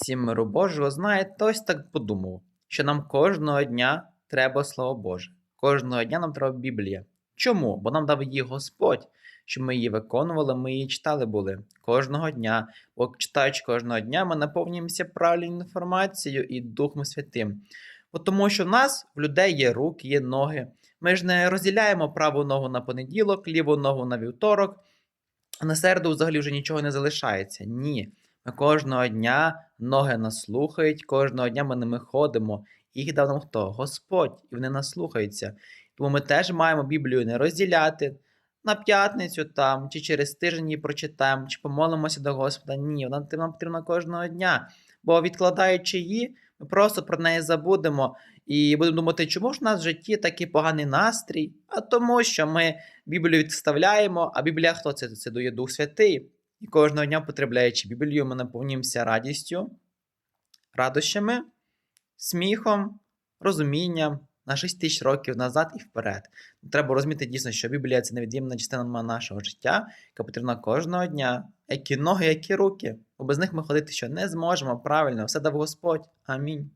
Всім миру Божого, знає, хтось так подумав, що нам кожного дня треба Слово Боже. Кожного дня нам треба Біблія. Чому? Бо нам дав її Господь, щоб ми її виконували, ми її читали були кожного дня. Бо читаючи кожного дня, ми наповнюємося правильною інформацією і Духом Святим. Бо тому що в нас, в людей, є руки, є ноги. Ми ж не розділяємо праву ногу на понеділок, ліву ногу на вівторок, а на середу взагалі вже нічого не залишається. Ні. Кожного дня ноги нас слухають, кожного дня ми ними ходимо. Їх дав нам хто? Господь, і вони нас слухаються. Тому ми теж маємо Біблію не розділяти на п'ятницю там, чи через тиждень її прочитаємо, чи помолимося до Господа. Ні, вона нам потрібна кожного дня. Бо відкладаючи її, ми просто про неї забудемо і будемо думати, чому ж в нас в житті такий поганий настрій? А тому, що ми Біблію відставляємо, а Біблія хто це? Це дає Дух Святий. І кожного дня, потребляючи Біблію, ми наповнюємося радістю, радощами, сміхом, розумінням на 6 тисяч років назад і вперед. Треба розуміти дійсно, що Біблія це невід'ємна частина нашого життя, яка потрібна кожного дня, які ноги, які руки. Бо без них ми ходити що не зможемо правильно, все дав Господь. Амінь.